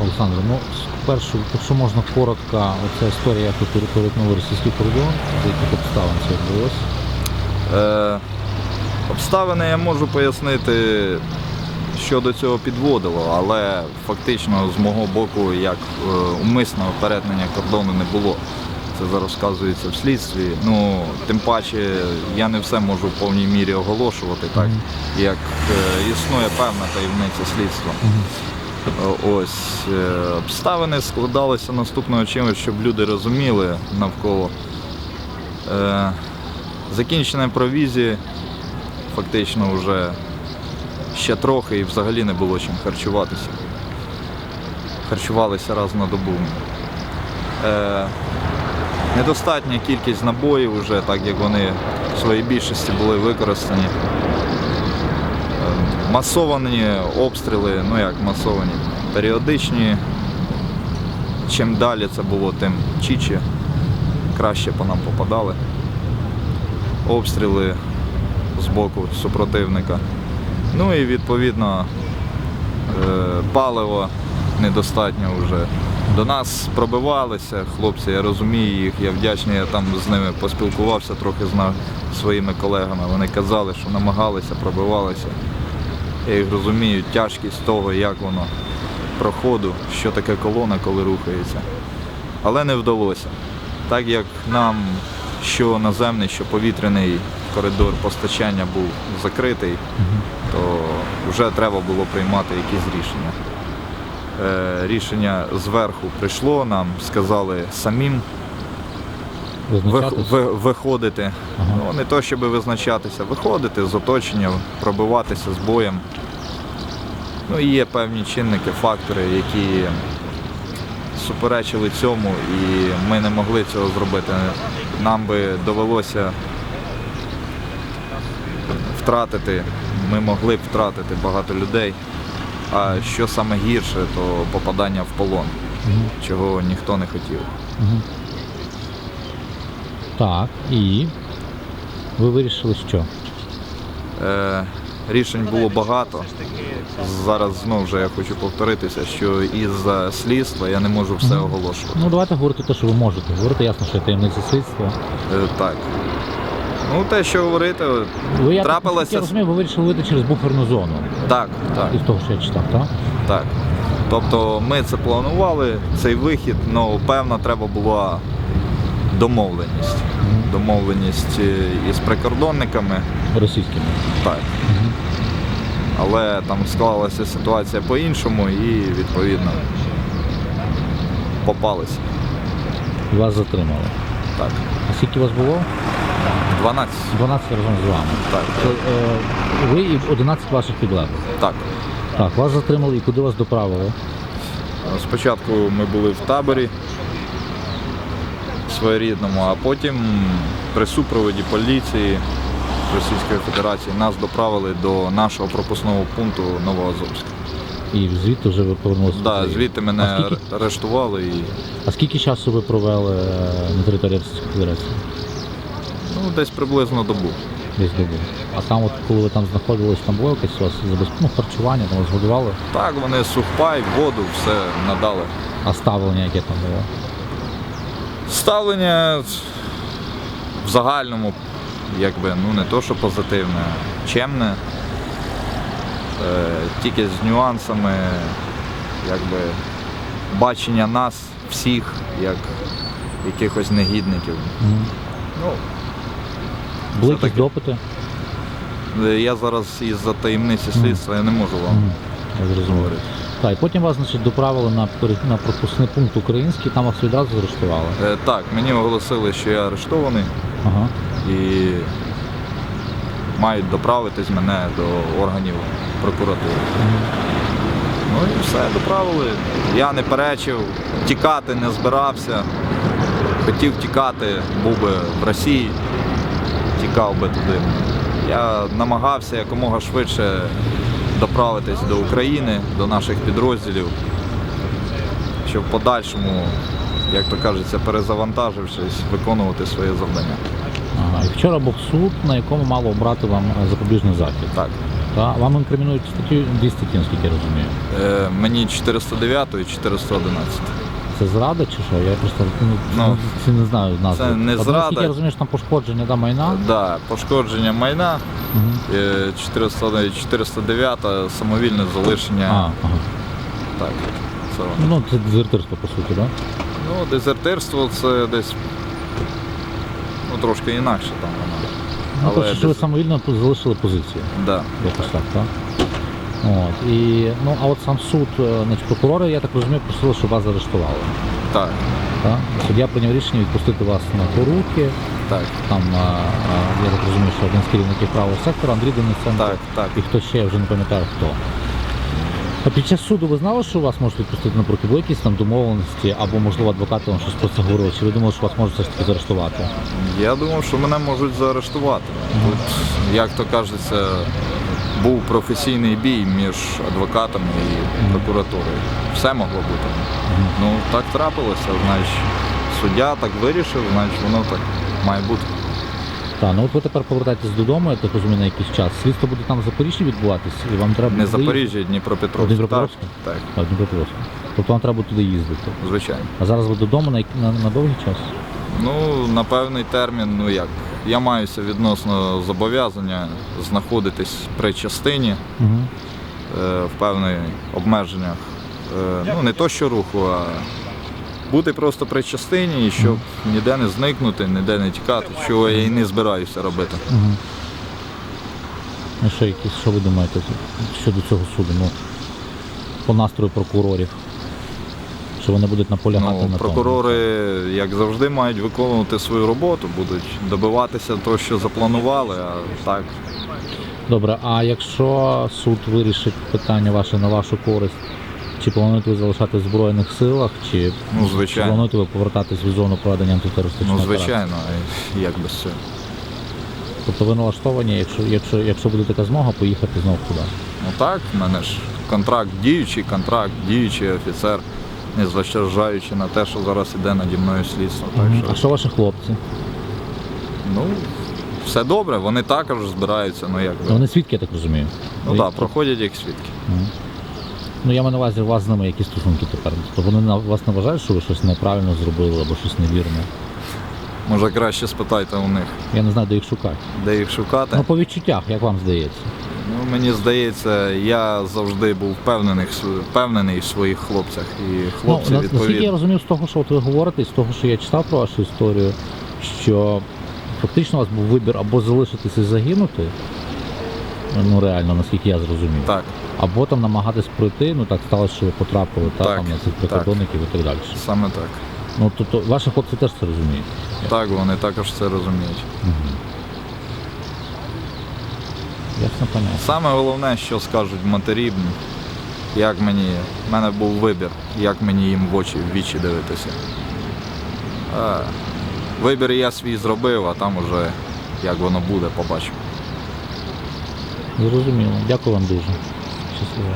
Олександр, ну спершу, якщо можна коротко, оця історія, як ви перетнули російський кордон, за яких обставин це відбулося? Е, обставини я можу пояснити, що до цього підводило, але фактично з мого боку як е, умисного перетнення кордону не було. Це зараз вказується в слідстві. Ну, тим паче я не все можу в повній мірі оголошувати, так Мгм. як е, існує певна таємниця слідства. Е, Ось е, обставини складалися наступного чином, щоб люди розуміли навколо. Е, Закінчена провізія, фактично вже ще трохи і взагалі не було чим харчуватися. Харчувалися раз на добу. Е, недостатня кількість набоїв вже, так як вони в своїй більшості були використані. Масовані обстріли, ну як масовані, періодичні. Чим далі це було, тим чіче, краще по нам попадали. Обстріли з боку супротивника. Ну і відповідно е, паливо недостатньо вже. До нас пробивалися хлопці, я розумію їх, я вдячний, я там з ними поспілкувався трохи з своїми колегами. Вони казали, що намагалися, пробивалися. Я їх розумію, тяжкість того, як воно проходу, що таке колона, коли рухається. Але не вдалося. Так як нам що наземний, що повітряний коридор постачання був закритий, то вже треба було приймати якісь рішення. Е, рішення зверху прийшло, нам сказали самим виходити. Ага. Ну, не то, щоб визначатися, виходити з оточення, пробиватися з боєм. Ну є певні чинники, фактори, які суперечили цьому, і ми не могли цього зробити. Нам би довелося втратити, ми могли б втратити багато людей. А що саме гірше, то попадання в полон, чого ніхто не хотів. Так, і ви вирішили що? Е, рішень було багато. Зараз знову вже я хочу повторитися, що із-за слідства я не можу все оголошувати. Ну давайте говорити те, що ви можете. Говорити ясно, що є таємниця слідства. Е, так. Ну, те, що говорити, Ви я Трапилося Я розумію, ви вирішили вийти через буферну зону. так, так, Із того, що я читав, так? так. Тобто ми це планували, цей вихід, але певна треба була домовленість. Домовленість е, із прикордонниками, Російськими. так. Мгм. Але там склалася ситуація по-іншому і відповідно попалися. Вас затримали. Так. А скільки вас було? 12. 12 разом з вами. Так. То, е, ви і 11 ваших підлеглих. Так. Так, вас затримали і куди вас доправили? Спочатку ми були в таборі своєрідному, а потім при супроводі поліції Російської Федерації нас доправили до нашого пропускного пункту Новоазовська. І звідти вже ви повернулися? в Да, звідти мене А скільки, арештували і а скільки часу ви провели е, на території Російської Федерації? ну, десь приблизно добу. Десь добу. А там, от, коли ви там знаходились, там було якесь у вас ну, харчування, там вас годували, Так, вони сухпай, воду, все надали. а ставлення яке там було? Ставлення в загальному, якби, ну не то, що позитивне, чемне, е, тільки з нюансами, якби, бачення нас всіх як якихось негідників. Мгм. Ну, Були Все-таки. допити? е, я зараз із-за таємниці слідства я не можу вам Мгм. Я зрозумів. говорити. Так, і потім вас значить, доправили на, на пропускний пункт український, там вас відразу заарештували. Е, Так, мені оголосили, що я арештований Ага. і мають доправитись мене до органів прокуратури. Ну і все, доправили. Я не перечив, тікати не збирався. Хотів тікати, був би в Росії, тікав би туди. Я намагався якомога швидше доправитись до України, до наших підрозділів, щоб в подальшому, як то кажеться, перезавантажившись, виконувати своє завдання. Ага. І вчора був суд, на якому мало обрати вам запобіжний захід. Так. Та? Вам інкримінують статтю 200 статті, наскільки я розумію. Е, мені 409 і 411. Це зрада чи що? Я просто ну, Ну, це не знаю назви. це не зрада. Наскільки я розумію, що там пошкодження да, майна. Да, пошкодження майна, Мгм. е, 400 і 409 самовільне А, залишення. ага. Так, це воно. Ну, це дезертирство, по суті, так? Да? Ну, дезертирство це десь ну, трошки інакше там воно. Ну, Але тобто, що ви самовільно залишили позицію. Да. Якось так, так? От. І, ну, а от сам суд, е, значить, прокурори, я так розумію, просили, щоб вас заарештували. Так, Так? Суддя прийняв рішення відпустити вас на поруки. так, Там, а, а, я так розумію, що один з керівників правого сектора, Андрій Денисенко. так, так. І хто ще, я вже не пам'ятаю хто. А під час суду ви знали, що вас можуть відпустити на поруки? Були якісь там домовленості, або, можливо, адвокати вам щось про це говорили? Чи ви думали, що вас можуть все ж таки заарештувати? Я думав, що мене можуть заарештувати. Тут, як то кажеться, був професійний бій між адвокатами і прокуратурою. Все могло бути. Ну так трапилося, значить, суддя так вирішив, значить воно так має бути. Так, ну от ви тепер повертаєтесь додому, я так розумію, на якийсь час. Слідство буде там в Запоріжжі відбуватись, і вам треба Не буде Запоріжжя, Дніпропетровськ. Дніпропетровськ? Так, так, А, в Дніпропетровську. Тобто вам треба буде туди їздити. звичайно. А зараз ви додому на, як- на, на довгий час? Ну, на певний термін, ну як. Я маюся відносно зобов'язання знаходитись при частині Угу. е, в певних обмеженнях. Е, ну, не то що руху, а бути просто при частині, і щоб ніде не зникнути, ніде не тікати, чого я і не збираюся робити. Угу. Ну що, якісь, що ви думаєте щодо цього суду? Ну, по настрою прокурорів. Що вони будуть наполягати Ну, на прокурори, як завжди, мають виконувати свою роботу, будуть добиватися того, що запланували, а так. Добре, а якщо суд вирішить питання ваше на вашу користь, чи плануєте ви залишати в Збройних силах, чи, Ну, чи плануєте ви повертатись в зону проведення антитерористичної Ну, звичайно, і як без цього. Тобто ви налаштовані, якщо, якщо, якщо буде така змога, поїхати знову туди. Ну так, в мене ж контракт діючий, контракт, діючий офіцер, незважаючи на те, що зараз іде наді мною слідство. Так Мгм. що, А що ваші хлопці? ну, все добре, вони також збираються, ну як би. Вони свідки, я так розумію. Ну Ви- так, проходять як свідки. Мгм. Ну я маю на увазі, у вас з ними якісь стосунки тепер. Тобто вони на вас не вважають, що ви щось неправильно зробили або щось невірне. Може краще спитайте у них, Я не знаю, де їх шукати. де їх шукати. Ну по відчуттях, як вам здається. Ну, мені здається, я завжди був впевнений, впевнений в своїх хлопцях. І хлопці ну, на- наскільки я розумів з того, що от ви говорите, з того, що я читав про вашу історію, що фактично у вас був вибір або залишитися і загинути. Ну реально, наскільки я зрозумів. Так, Або там намагатись пройти, ну так сталося, що ви потрапили та, Так, там, на цих так. прикордонників і так далі. саме так. Ну тобто ваші хлопці теж це розуміють. Так, вони також це розуміють. Ясно понятно. Саме головне, що скажуть матері, як мені, в мене був вибір, як мені їм в очі в вічі дивитися. Е, вибір я свій зробив, а там уже як воно буде, побачимо. Зрозуміло. Дякую вам дуже. Щасливо.